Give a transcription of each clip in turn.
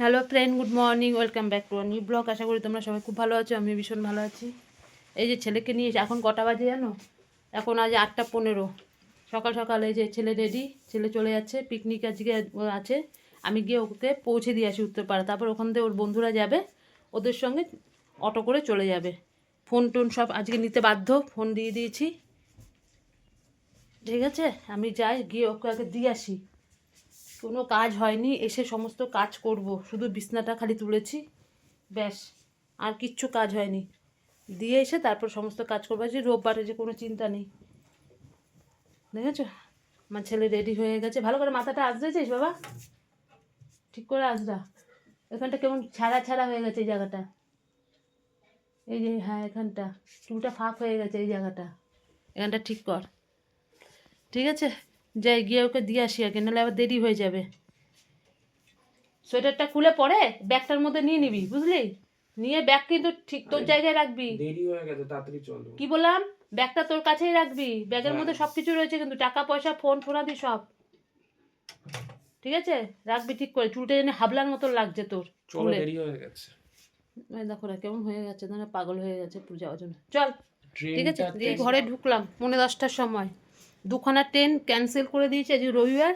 Hello friend good morning welcome back to new blog আশা করি তোমরা সবাই খুব ভালো আছো আমি ভীষণ ভালো আছি। এই যে ছেলেকে নিয়ে এখন কটা বাজে জানো? এখন আজ আটটা পনেরো। সকাল সকাল এই যে ছেলে রেডি ছেলে চলে যাচ্ছে পিকনিক আজকে আছে। আমি গিয়ে ওকে পৌঁছে দিয়ে আসি উত্তরপাড়া। তারপর ওখান থেকে ওর বন্ধুরা যাবে, ওদের সঙ্গে অটো করে চলে যাবে। ফোন টোন সব আজকে নিতে বাধ্য, ফোন দিয়ে দিয়েছি। ঠিক আছে? আমি যাই, গিয়ে ওকে আগে দিয়ে আসি। কোনো কাজ হয়নি, এসে সমস্ত কাজ করব। শুধু বিছনাটা খালি তুলেছি, ব্যাস, আর কিচ্ছু কাজ হয়নি। দিয়ে এসে তারপর সমস্ত কাজ করব। যে রোববারে যে কোনো চিন্তা নেই। দেখেছ? আমার ছেলে রেডি হয়ে গেছে। ভালো করে মাথাটা আসতেছিস বাবা? ঠিক করে আসরা এখানটা কেমন ছাড়া ছাড়া হয়ে গেছে এই জায়গাটা। এই যে হ্যাঁ এখানটা। চুলটা ফাঁক হয়ে গেছে এই জায়গাটা। এখানটা ঠিক কর। ঠিক আছে? যাই গিয়ে ওকে দিয়ে আসি আগে নাহলে আবার দেরি হয়ে যাবে। সোয়েটারটা খুলে পরে ব্যাগটার মধ্যে নিয়ে নিবি বুঝলি? নিয়ে ব্যাগ কিন্তু ঠিক তোর জায়গায় রাখবি। দেরি হয়ে গেছে তাড়াতাড়ি চলো। কি বললাম? ব্যাগটা তোর কাছেই রাখবি। ব্যাগের মধ্যে সব কিছু রয়েছে কিন্তু টাকা পয়সা ফোন ফোনাদি সব। ঠিক আছে? রাখবি ঠিক করে। চুলটা যেন হাবলার মতো লাগছে তোর চলো দেরি হয়ে গেছে। দেখো না কেমন হয়ে গেছে না পাগল হয়ে গেছে যাওয়ার জন্য। চল ঠিক আছে? ঘরে ঢুকলাম পৌনে দশটার সময়। দুখানা ট্রেন ক্যান্সেল করে দিয়েছে আজ রবিবার।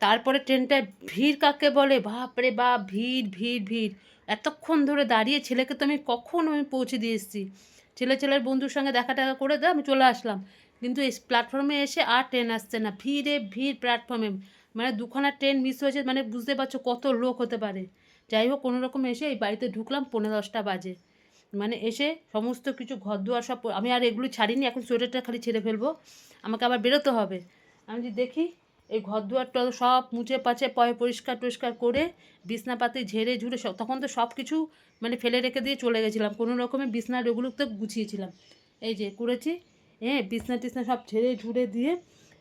তারপরে ট্রেনটায় ভিড় কাকে বলে? বাপরে বাপ, ভিড় ভিড় ভিড়। এতক্ষণ ধরে দাঁড়িয়ে ছেলেকে তো আমি কখন আমি পৌঁছে দিয়ে এসেছি? ছেলে ছেলের বন্ধুর সঙ্গে দেখা টাকা করে দেয় আমি চলে আসলাম। কিন্তু এই প্ল্যাটফর্মে এসে আর ট্রেন আসছে না। ভিড়ে, ভিড় প্ল্যাটফর্মে মানে দুখানা ট্রেন মিস হয়েছে মানে বুঝতে পারছ কত লোক হতে পারে। যাই হোক কোনো রকম এসে এই বাড়িতে ঢুকলাম পনেরো দশটা বাজে। মানে এসে সমস্ত কিছু ঘর দুয়ার সব আমি আর এগুলো ছাড়িনি, এখন সোয়েটারটা খালি ছেড়ে ফেলব। আমাকে আবার বেরোতে হবে। আমি যদি দেখি, এই ঘর দুয়ারটা সব মুছে পাচে পয় পরিষ্কার টরিষ্কার করে বিছনাপাতি ঝেড়ে ঝুড়ে সব তখন তো সব কিছু মানে ফেলে রেখে দিয়ে চলে গেছিলাম। কোনো রকমে বিছনার ওগুলো তো গুছিয়েছিলাম। এই যে করেছি হ্যাঁ বিছনা টিছনা সব ঝেড়ে ঝুড়ে দিয়ে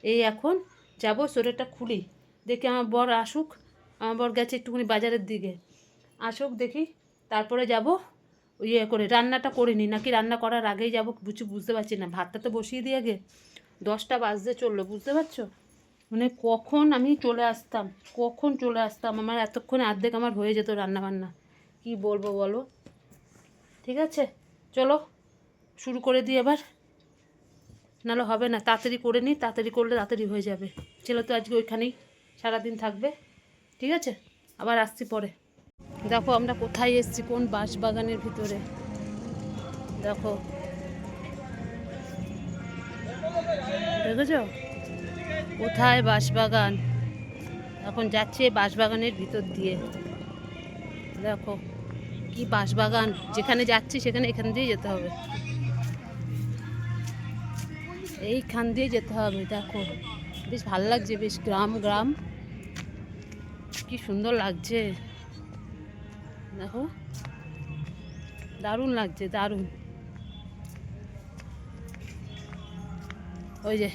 এই এখন যাব সোয়েটারটা খুলি। দেখি আমার বর আসুক। আমার বর গেছে একটুখানি বাজারের দিকে। আসুক দেখি, তারপরে যাব ইয়ে করে, রান্নাটা করে নিই, নাকি রান্না করার আগেই যাব বুঝি বুঝতে পারছি না, ভাতটা তো বসিয়ে দিয়ে আগে দশটা বাজতে চলল, বুঝতে পারছ? মানে কখন আমি চলে আসতাম, কখন চলে আসতাম, আমার এতক্ষণে অর্ধেক আমার হয়ে যেত রান্না বান্না কি বলব বলো? ঠিক আছে, চলো, শুরু করে দিই এবার, নাহলে হবে না, তাড়াতাড়ি করে নিই, তাড়াতাড়ি করলে তাড়াতাড়ি হয়ে যাবে, ছেলে তো আজকে ওইখানেই সারাদিন থাকবে, ঠিক আছে? আবার আসছি পরে। দেখো আমরা কোথায় এসেছি, কোন বাঁশ বাগানের ভিতরে? দেখো। দেখেছ? কোথায় বাঁশবাগান? এখন যাচ্ছে বাঁশবাগানের ভিতর দিয়ে। দেখো, কি বাঁশবাগান? যেখানে যাচ্ছি সেখানে এখান দিয়ে যেতে হবে। এইখান দিয়ে যেতে হবে, দেখো। বেশ ভালো লাগছে, বেশ গ্রাম গ্রাম কি সুন্দর লাগছে। দেখো। দারুণ লাগছে দারুণ। ওই যে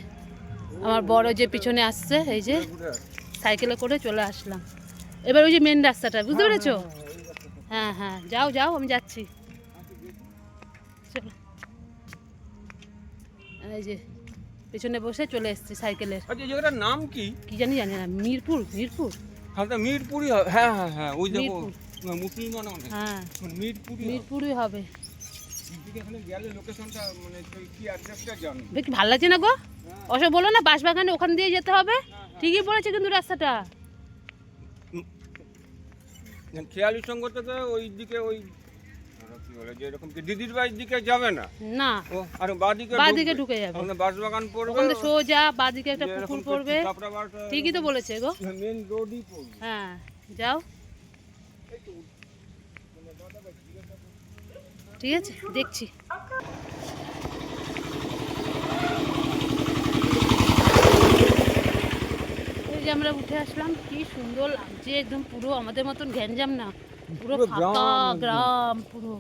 আমার বড় যে পিছনে আসছে এই যে সাইকেলে করে চলে আসলাম। এবার ওই যে মেন রাস্তাটা বুঝতে পেরেছ? হ্যাঁ হ্যাঁ যাও যাও আমি যাচ্ছি। চলো। এই যে পিছনে বসে চলে এসেছি সাইকেলের। আচ্ছা জায়গাটার নাম কি? কি জানি জানি না মিরপুর মিরপুর। হালকা মিরপুরি হ্যাঁ হ্যাঁ হ্যাঁ ওই দেখো। হ্যাঁ। মিরপুরই হবে। মানে বেশ ভালো লাগছে না গো? অসব বলো না বাঁশবাগানে ওখান দিয়ে যেতে হবে। ঠিকই বলেছে কিন্তু রাস্তাটা। খেয়ালি সঙ্গ থেকে ওই দিকে ওই কি বলে যে এরকম কি দিদির বাড়ির দিকে যাবে না? না। ও আর বাদিকে বাঁদিকে ঢুকে যাবে। ওখানে বাঁশবাগান পড়বে। ওখান সোজা বাঁদিকে একটা পুকুর পড়বে। ঠিকই তো বলেছে গো। মেন রোডই পড়বে। হ্যাঁ যাও। ঠিক আছে? দেখছি। এই যে আমরা উঠে আসলাম কি সুন্দর লাগছে একদম পুরো আমাদের মতন গ্যাঞ্জাম না। পুরো ফাঁকা গ্রাম। পুরো।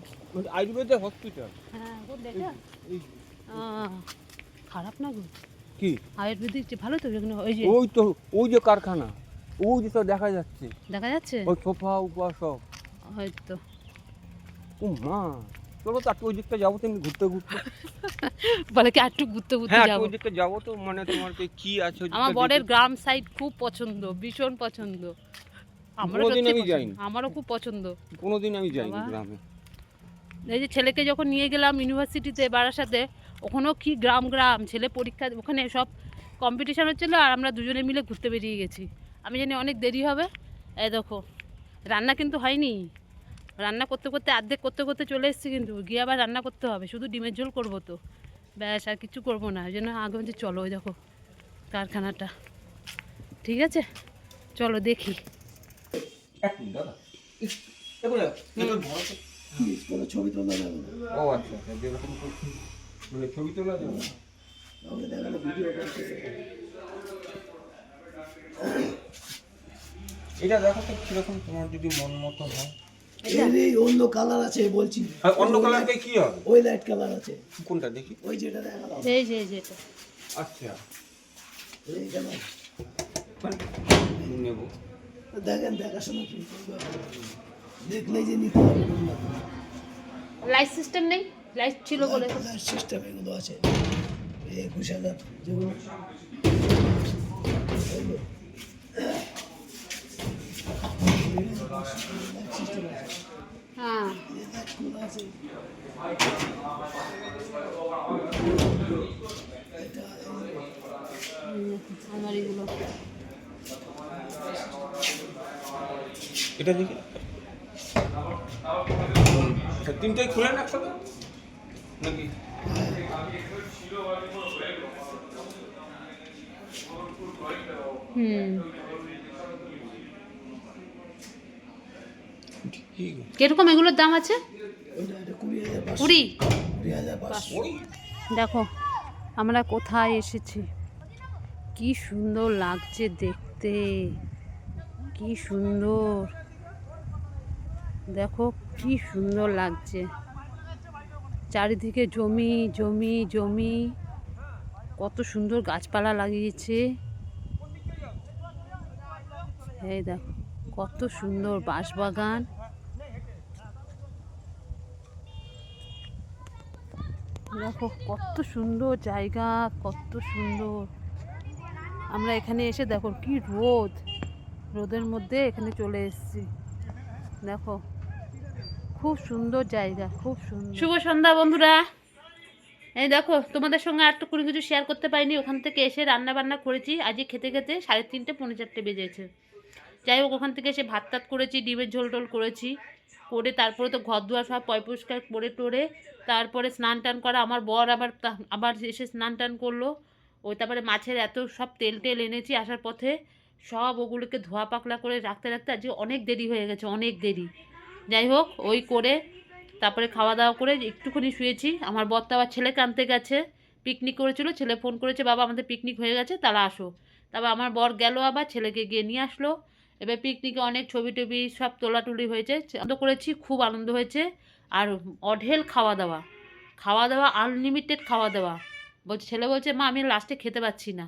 আয়ুর্বেদের হসপিটাল হ্যাঁ খারাপ না গো? কি? আয়ুর্বেদিক যে ভালো তো ওই যে ওই তো ওই যে কারখানা ওই যে সব দেখা যাচ্ছে। দেখা যাচ্ছে? ওই সোফা উপা সব। হয়তো। ও মা। চলো তো একটু ওই দিকটা যাব তুমি ঘুরতে ঘুরতে। বলে কি একটু ঘুরতে ঘুরতে হ্যাঁ যাব? ওই দিকটা যাব তো মানে তোমার কি কি আছে আমার বরের গ্রাম সাইড খুব পছন্দ ভীষণ পছন্দ। আমারও কোনোদিন আমি যাইনি। আমারও খুব পছন্দ। কোনোদিন আমি যাইনি গ্রামে। এই যে ছেলেকে যখন নিয়ে গেলাম ইউনিভার্সিটিতে বারাসাতে ওখানেও কি গ্রাম গ্রাম ছেলে পরীক্ষা ওখানে সব কম্পিটিশান হচ্ছিল আর আমরা দুজনে মিলে ঘুরতে বেরিয়ে গেছি। আমি জানি অনেক দেরি হবে। এই দেখো রান্না কিন্তু হয়নি। রান্না করতে করতে অর্ধেক করতে করতে চলে এসেছি কিন্তু গিয়ে আবার রান্না করতে হবে। শুধু ডিমের ঝোল করব তো। ব্যাস আর কিছু করব না। ওই জন্য আগে বলছি চলো ওই দেখো কারখানাটা। ঠিক আছে? চলো দেখি। ছবি তোলা যাবে ও আচ্ছা আচ্ছা মানে ছবি তোলা যাবে এটা দেখো তো কীরকম তোমার যদি মন মতো হয়। এই অন্য কালার আছে বলছি। আর অন্য কালারকে কি হবে? ওই লাইট কালার আছে। কোনটা দেখি? ওই যেটা দেখালাম। এই যে এই যে। আচ্ছা। এই কালার নেব। দেখেন দেখাশোনা কি দেখলেই যে নিতে হবে। লাইট সিস্টেম নেই? লাইট ছিল বলে। লাইট সিস্টেম এগুলো আছে। এই একুশ হাজার। যেগুলো এগুলো। সিস্টেম আছে এটা দেখি তিনটাই খুলে না একসাথে? নাকি? হুম। কীরকম এগুলোর দাম আছে? কুড়ি। দেখো, আমরা কোথায় এসেছি? কি সুন্দর লাগছে দেখতে। কি সুন্দর। দেখো, কি সুন্দর লাগছে। চারিদিকে জমি জমি জমি। কত সুন্দর গাছপালা লাগিয়েছে। এই দেখো, কত সুন্দর বাঁশবাগান। দেখো, কত সুন্দর জায়গা, কত সুন্দর। আমরা এখানে এসে দেখো কি রোদ। রোদের মধ্যে এখানে চলে এসেছি। দেখো, খুব সুন্দর জায়গা, খুব সুন্দর। শুভ সন্ধ্যা বন্ধুরা। এই দেখো, তোমাদের সঙ্গে আর তো কোনো কিছু শেয়ার করতে পারিনি। ওখান থেকে এসে রান্না বান্না করেছি। আজকে খেতে খেতে সাড়ে তিনটে, পৌনে চারটে বেজেছে। যাই হোক, ওখান থেকে এসে ভাত টাত করেছি, ডিমের ঝোল টোল করেছি। করে তারপরে তো ঘর দুয়ার সব পয় পরিষ্কার করে টোরে, তারপরে স্নান টান করা। আমার বর আবার আবার এসে স্নান টান করল। ওই তারপরে মাছের এত সব তেল টেল এনেছি আসার পথে। সব ওগুলোকে ধোয়া পাকলা করে রাখতে রাখতে আজকে অনেক দেরি হয়ে গেছে, অনেক দেরি। যাই হোক, ওই করে তারপরে খাওয়া দাওয়া করে একটুখানি শুয়েছি। আমার বর তো আবার ছেলে আনতে গেছে পিকনিক করেছিল। ছেলে ফোন করেছে, বাবা, আমাদের পিকনিক হয়ে গেছে, তারা আসো। তারপর আমার বর গেল আবার, ছেলেকে গিয়ে নিয়ে আসলো। এবার পিকনিকে অনেক ছবি টবি সব তোলাটুলি হয়েছে। আনন্দ করেছি, খুব আনন্দ হয়েছে। আর অঢেল খাওয়া দাওয়া। খাওয়া দাওয়া আনলিমিটেড খাওয়া দাওয়া। বলছে, ছেলে বলছে, মা, আমি লাস্টে খেতে পাচ্ছি না।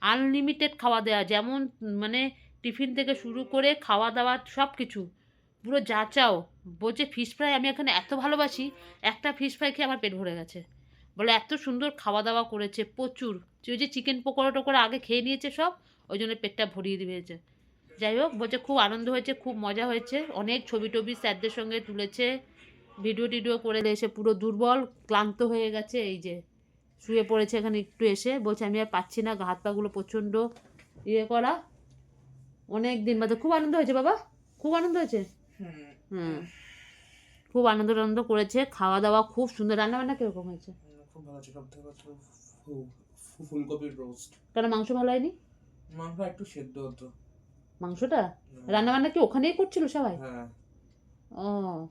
আনলিমিটেড খাওয়া দেওয়া যেমন মানে টিফিন থেকে শুরু করে খাওয়া দাওয়া সব কিছু পুরো যা চাও। বলছে ফিশ ফ্রাই আমি এখানে এত ভালোবাসি, একটা ফিশ ফ্রাই খেয়ে আমার পেট ভরে গেছে। বলে, এত সুন্দর খাওয়া দাওয়া করেছে, প্রচুর। ওই যে চিকেন পকোড়া টোকোড়া আগে খেয়ে নিয়েছে সব, ওই জন্য পেটটা ভরিয়ে দিয়েছে। যাই হোক বলছে খুব আনন্দ হয়েছে খুব মজা হয়েছে। অনেক ছবি টবি স্যারদের সঙ্গে তুলেছে ভিডিও টিডিও করে এসে পুরো দুর্বল ক্লান্ত হয়ে গেছে। এই যে শুয়ে পড়েছে এখানে একটু এসে বলছে আমি আর পাচ্ছি না হাত পাগুলো প্রচণ্ড ইয়ে করা। অনেক দিন বাদে। খুব আনন্দ হয়েছে বাবা? খুব আনন্দ হয়েছে? হুম। খুব আনন্দ টানন্দ করেছে খাওয়া দাওয়া খুব সুন্দর। রান্না বান্না কীরকম হয়েছে? খুব ভালো ফুলকপির রোস্ট কেন মাংস ভালো হয়নি? মাংস একটু সেদ্ধ হতো। মাংসটা? রান্না বান্না কি ওখানেই করছিল সবাই? হ্যাঁ। ও।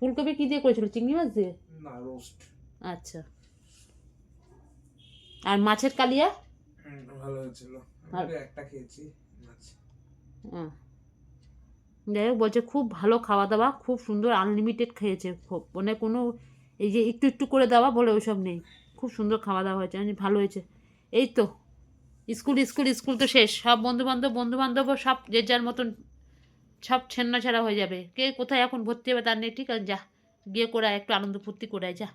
ফুলকপি কি দিয়ে করেছিল? চিংড়ি মাছ দিয়ে? না রোস্ট। আচ্ছা। আর মাছের কালিয়া? ভালো হয়েছিল। আমি আর- তো একটা খেয়েছি মাছ। যাই হোক বলছে খুব ভালো খাওয়া দাওয়া খুব সুন্দর আনলিমিটেড খেয়েছে। খুব মানে কোনো এই যে একটু একটু করে দেওয়া বলে ওইসব নেই। খুব সুন্দর খাওয়া দাওয়া হয়েছে আমি ভালো হয়েছে। এই তো। স্কুল স্কুল স্কুল তো শেষ। সব বন্ধু বান্ধব বন্ধু বান্ধবও সব যে যার মতন সব ছেন্না ছাড়া হয়ে যাবে। কে কোথায় এখন ভর্তি হবে তার নেই ঠিক আছে যা। গিয়ে করে আয়, একটু আনন্দ ফুর্তি করায় যা।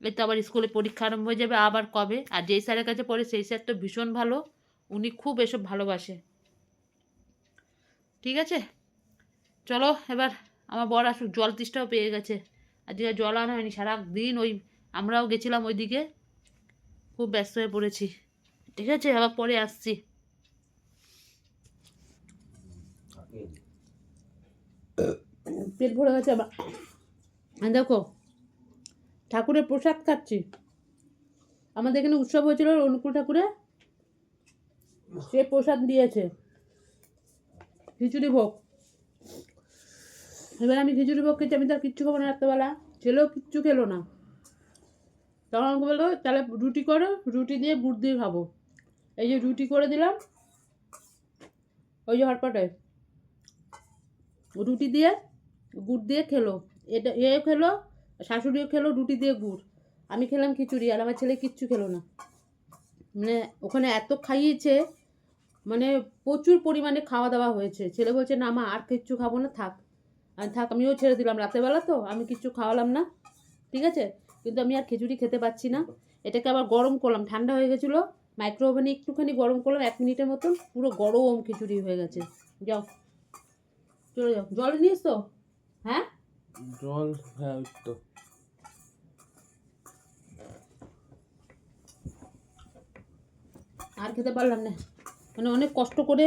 এই তো আবার স্কুলে পরীক্ষা আরম্ভ হয়ে যাবে আবার কবে? আর যেই স্যারের কাছে পড়ে সেই স্যার তো ভীষণ ভালো। উনি খুব এসব ভালোবাসে। ঠিক আছে? চলো এবার আমার বর আসুক জল তিষ্টাও পেয়ে গেছে। আজকে জল আনা হয়নি সারা দিন ওই আমরাও গেছিলাম ওইদিকে। খুব ব্যস্ত হয়ে পড়েছি। ঠিক আছে, আবার পরে আসছি। পেট ভরে গেছে আবার। দেখো, ঠাকুরের প্রসাদ খাচ্ছি। আমাদের এখানে উৎসব হয়েছিল অনুকূল ঠাকুরের সে প্রসাদ দিয়েছে। খিচুড়ি ভোগ। এবার আমি খিচুড়ি ভোগ খেয়েছি, আমি তার কিচ্ছু খাব না রাত্রেবেলা। ছেলেও কিচ্ছু খেলো না। তখন আমাকে বলল, তাহলে রুটি করো, রুটি দিয়ে গুড় দিয়ে খাব। এই যে রুটি করে দিলাম। ওই যে হটপটে। রুটি দিয়ে গুড় দিয়ে খেলো। এটা এও খেলো, শাশুড়িও খেলো, রুটি দিয়ে গুড়। আমি খেলাম খিচুড়ি আর আমার ছেলে কিচ্ছু খেলো না। মানে ওখানে এত খাইয়েছে মানে প্রচুর পরিমাণে খাওয়া দাওয়া হয়েছে। ছেলে বলছে, না মা, আর কিচ্ছু খাব না, থাক। আমি থাক, আমিও ছেড়ে দিলাম রাতেরবেলা তো, আমি কিচ্ছু খাওয়ালাম না। ঠিক আছে? কিন্তু আমি আর খিচুড়ি খেতে পাচ্ছি না। এটাকে আবার গরম করলাম, ঠান্ডা হয়ে গেছিল। মাইক্রো ওভেনে একটুখানি গরম করলাম এক মিনিটের মতন পুরো গরম খিচুড়ি হয়ে গেছে। যাও। চলে যাও। জল নিস তো হ্যাঁ? জল হ্যাঁ তো। আর খেতে পারলাম না। মানে অনেক কষ্ট করে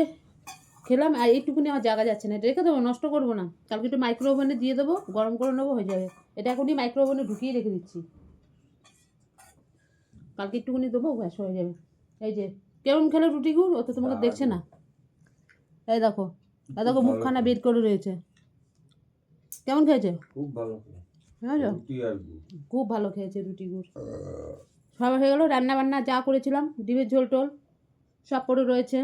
খেলাম আর এইটুকুনি আমার জায়গা যাচ্ছে না। এটা রেখে দেবো নষ্ট করব না। কালকে একটু মাইক্রো ওভেনে দিয়ে দেবো গরম করে নেব হয়ে যাবে। এটা এখনই মাইক্রো ওভেনে ঢুকিয়ে রেখে দিচ্ছি। কালকে একটুখানি দেবো ব্যাস হয়ে যাবে। এই যে কেমন খেলে রুটি গুড়? ও তো তোমাকে দেখছে না। এই দেখো এই দেখো মুখখানা বের করে রয়েছে। কেমন খেয়েছে? খুব ভালো। খুব ভালো খেয়েছে রুটি গুড়। সব হয়ে গেলো রান্না বান্না যা করেছিলাম ডিমের ঝোল টোল সব পড়ে রয়েছে।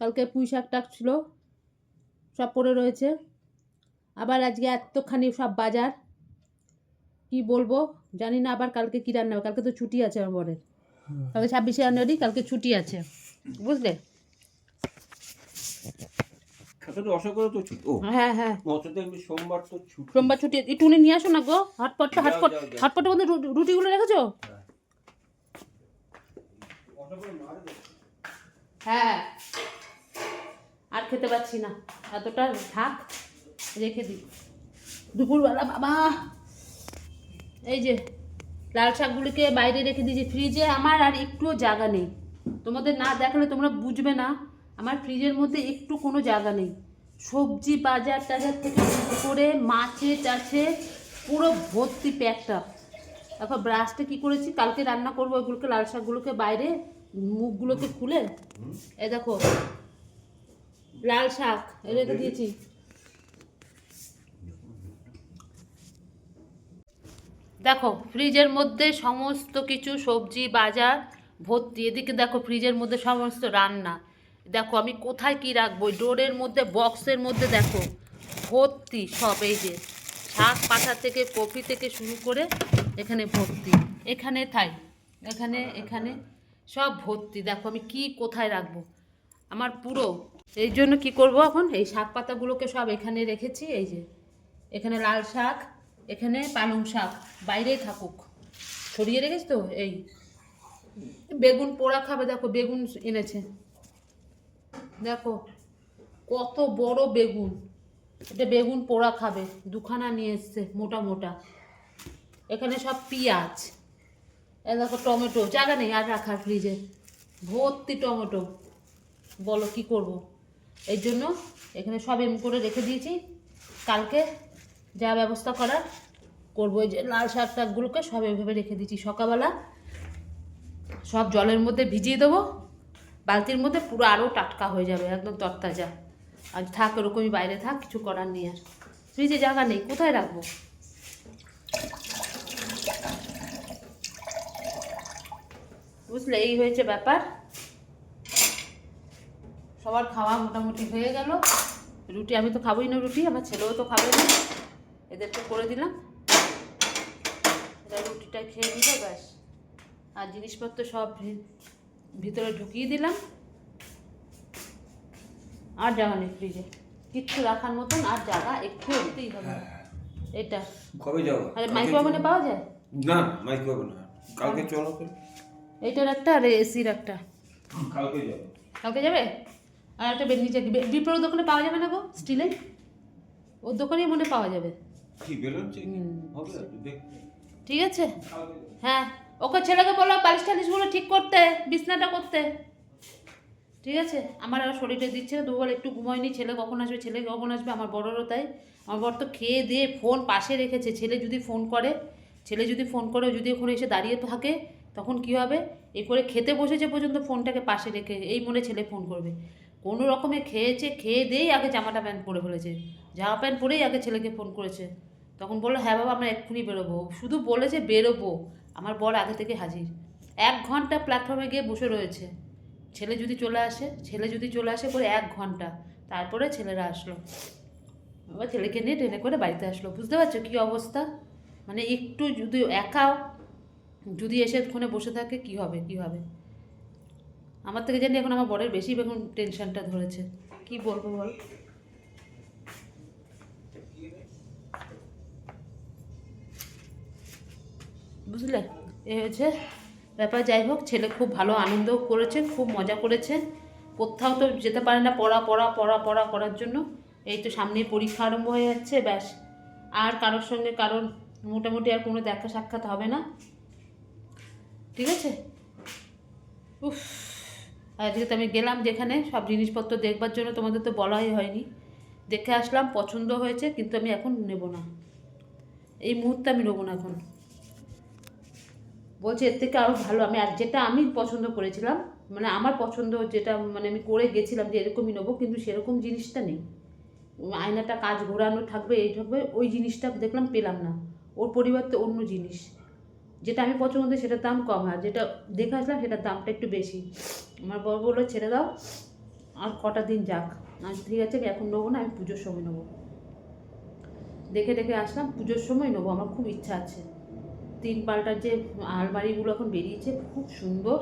কালকে পুঁই শাক টাক ছিল সব পড়ে রয়েছে। আবার আজকে এতখানি সব বাজার। কি বলব? জানি না আবার কালকে কী রান্না হবে। কালকে তো ছুটি আছে আমার বরের। কালকে ছাব্বিশে জানুয়ারি কালকে ছুটি আছে। বুঝলে? হ্যাঁ হ্যাঁ। সোমবার তো ছুটি। সোমবার ছুটি একটুখানি নিয়ে আসো না গো। হটপটটা হটপট যাও, যাও। হটপটের মধ্যে রুটিগুলো রেখেছো? হ্যাঁ। আর খেতে পাচ্ছি না। এতটা থাক রেখে দিই। দুপুরবেলা বাবা। এই যে লাল শাকগুলিকে বাইরে রেখে দিয়েছি। ফ্রিজে আমার আর একটুও জায়গা নেই। তোমাদের না দেখলে তোমরা বুঝবে না। আমার ফ্রিজের মধ্যে একটু কোনো জায়গা নেই। সবজি বাজার টাজার থেকে করে মাছে টাছে পুরো ভর্তি প্যাকটা এখন ব্রাশটা কি করেছি? কালকে রান্না করব ওইগুলোকে, লাল শাকগুলোকে বাইরে, মুখগুলোকে খুলে। এ দেখো, লাল শাক রেখে দিয়েছি। দেখো, ফ্রিজের মধ্যে সমস্ত কিছু, সবজি, বাজার, ভর্তি। এদিকে দেখো, ফ্রিজের মধ্যে সমস্ত রান্না। দেখো, আমি কোথায় কি রাখব? ডোরের মধ্যে, বক্সের মধ্যে দেখো, ভর্তি সব, এই যে শাক পাতা থেকে কপি থেকে শুরু করে এখানে ভর্তি। এখানে থাই, এখানে এখানে সব ভর্তি। দেখো, আমি কি কোথায় রাখব? আমার পুরো, এই জন্য কি করব এখন? এই শাক পাতাগুলোকে সব এখানে রেখেছি, এই যে। এখানে লাল শাক এখানে পালং শাক বাইরেই থাকুক। ছড়িয়ে রেখেছি তো, এই, বেগুন পোড়া খাবে, দেখো বেগুন এনেছে। দেখো, কত বড় বেগুন। এটা বেগুন পোড়া খাবে, দুখানা নিয়ে এসছে, মোটা মোটা। এখানে সব পেঁয়াজ, এ দেখো টমেটো, জায়গা নেই আর রাখার ফ্রিজে। ভর্তি টমেটো। বলো কি করব? এই জন্য এখানে সব এম করে রেখে দিয়েছি। কালকে যা ব্যবস্থা করার করব। যে লাল শাক টাকগুলোকে সব এভাবে রেখে দিয়েছি সকালবেলা সব জলের মধ্যে ভিজিয়ে দেবো। বালতির মধ্যে পুরো আরও টাটকা হয়ে যাবে, একদম তরতাজা। আর থাক ওরকমই বাইরে থাক, কিছু করার নেই আর। ফ্রিজে জায়গা নেই, কোথায় রাখব? বুঝলে, এই হয়েছে ব্যাপার। সবার খাওয়া মোটামুটি হয়ে গেল। রুটি আমি তো খাবোই না রুটি, আমার ছেলেও তো খাবে না। এদেরকে করে দিলাম। এরা রুটিটা খেয়ে দিল ব্যাস। আর জিনিসপত্র সব ভিতরে ঢুকিয়ে দিলাম। আর জায়গা নেই ফ্রিজে কিচ্ছু রাখার মতন আর জায়গা একটু দিতেই হবে। এটা। কবে যাব? আরে মাইক্রো ওভেনে পাওয়া যায়? না মাইক্রো না। কালকে চলো তো। এইটার একটা আর এসির একটা। কালকে যাব। কালকে যাবে? আর একটা বেডনি চাকি বিপ্লবের দোকানে পাওয়া যাবে না গো? স্টিলের ওর দোকানেই মনে পাওয়া যাবে। ঠিক আছে? হ্যাঁ ওকে ছেলেকে বলো বালিশ টালিশগুলো ঠিক করতে বিছনাটা করতে। ঠিক আছে? আমার আর শরীরটা দিচ্ছে দুবার একটু ঘুমোয়নি। ছেলে কখন আসবে? ছেলে কখন আসবে? আমার বড়রও তাই। আমার বর তো খেয়ে দিয়ে ফোন পাশে রেখেছে। ছেলে যদি ফোন করে ছেলে যদি ফোন করে যদি ওখানে এসে দাঁড়িয়ে থাকে তখন কি হবে? এই করে খেতে বসেছে পর্যন্ত ফোনটাকে পাশে রেখে এই মনে ছেলে ফোন করবে। কোনো রকমে খেয়েছে, খেয়ে দিয়েই আগে জামাটা প্যান্ট পরে ফেলেছে। জামা প্যান্ট পরেই আগে ছেলেকে ফোন করেছে। তখন বলল হ্যাঁ বাবা, আমরা এক্ষুনি বেরোবো। শুধু বলেছে বেরোবো। আমার বর আগে থেকে হাজির। এক ঘণ্টা প্ল্যাটফর্মে গিয়ে বসে রয়েছে। ছেলে যদি চলে আসে, ছেলে যদি চলে আসে পরে এক ঘণ্টা। তারপরে ছেলেরা আসলো। আবার ছেলেকে নিয়ে ট্রেনে করে বাড়িতে আসলো। বুঝতে পারছ কী অবস্থা? মানে একটু যদি একাও যদি এসে ওখানে বসে থাকে, কি হবে কি হবে? আমার থেকে জানি এখন আমার বরের বেশি এখন টেনশনটা ধরেছে। কি বলব বল? বুঝলে? এ হয়েছে ব্যাপার, যাই হোক, ছেলে খুব ভালো আনন্দ করেছে, খুব মজা করেছে। কোথাও তো যেতে পারে না পড়া পড়া পড়া পড়া করার জন্য। এই তো সামনে পরীক্ষা আরম্ভ হয়ে যাচ্ছে, ব্যাস। আর কারোর সঙ্গে কারোর মোটামুটি আর কোনো দেখা সাক্ষাৎ হবে না। ঠিক আছে? উফ। আজকে তো আমি গেলাম যেখানে, সব জিনিসপত্র দেখবার জন্য তোমাদের তো বলাই হয়নি। দেখে আসলাম, পছন্দ হয়েছে, কিন্তু আমি এখন নেব না। এই মুহূর্তে আমি নেব না এখন। বলছে, এর থেকে আরও ভালো। আমি, আর যেটা আমি পছন্দ করেছিলাম মানে আমার পছন্দ যেটা মানে আমি করে গেছিলাম যে এরকমই নেব, কিন্তু সেরকম জিনিসটা নেই। আয়নাটা কাজ ঘোরানো থাকবে, এই থাকবে, ওই জিনিসটা দেখলাম পেলাম না। ওর পরিবর্তে অন্য জিনিস। যেটা আমি পছন্দ করি সেটার দাম কম আর যেটা দেখে আসলাম সেটার দামটা একটু বেশি। আমার বড় বলল, ছেড়ে দাও, আর কটা দিন যাক। আমি ঠিক আছে এখন নেব না, আমি পুজোর সময় নেব। দেখে দেখে আসলাম, পুজোর সময় নেব, আমার খুব ইচ্ছা আছে। তিন পাল্টার যে আলমারিগুলো এখন বেরিয়েছে, খুব সুন্দর,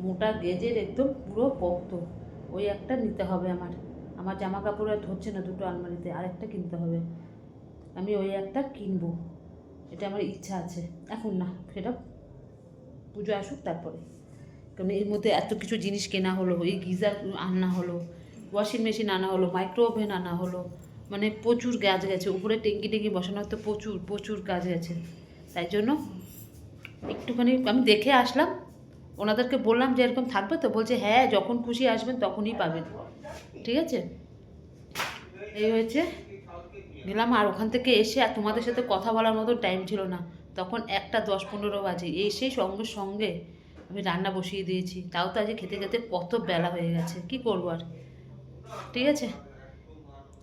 মোটা গেজের একদম পুরো পক্ত। ওই একটা নিতে হবে আমার। আমার জামা কাপড় আর ধরছে না দুটো আলমারিতে, আরেকটা কিনতে হবে। আমি ওই একটা কিনবো। এটা আমার ইচ্ছা আছে। এখন না, সেটা পুজো আসুক তারপরে। কারণ এর মধ্যে এত কিছু জিনিস কেনা হলো, এই গিজার আনা হলো ওয়াশিং মেশিন আনা হলো মাইক্রো ওভেন আনা হলো মানে প্রচুর গাছ গেছে। উপরে টেঙ্কি টেঙ্কি বসানো হতে, প্রচুর প্রচুর কাজ গেছে। তাই জন্য একটুখানি আমি দেখে আসলাম। ওনাদেরকে বললাম যে এরকম থাকবে তো? বলছে হ্যাঁ যখন খুশি আসবেন তখনই পাবেন। ঠিক আছে? এই হয়েছে গেলাম আর ওখান থেকে এসে আর তোমাদের সাথে কথা বলার মতো টাইম ছিল না। তখন একটা দশ পনেরো বাজে, এসে সঙ্গে সঙ্গে আমি রান্না বসিয়ে দিয়েছি। তাও তো আজকে খেতে খেতে কত বেলা হয়ে গেছে, কি করব আর? ঠিক আছে?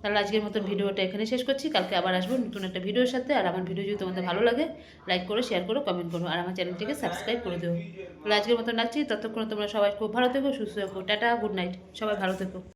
তাহলে আজকের মতন ভিডিওটা এখানে শেষ করছি। কালকে আবার আসব নতুন একটা ভিডিওর সাথে। আর আমার ভিডিও যদি তোমাদের ভালো লাগে লাইক করো শেয়ার করো কমেন্ট করো। আর আমার চ্যানেলটিকে সাবস্ক্রাইব করে দেবো তাহলে আজকের মতন রাখছি। ততক্ষণ তোমরা সবাই খুব ভালো থেকো, সুস্থ থেকো। টাটা গুড নাইট সবাই ভালো থেকো।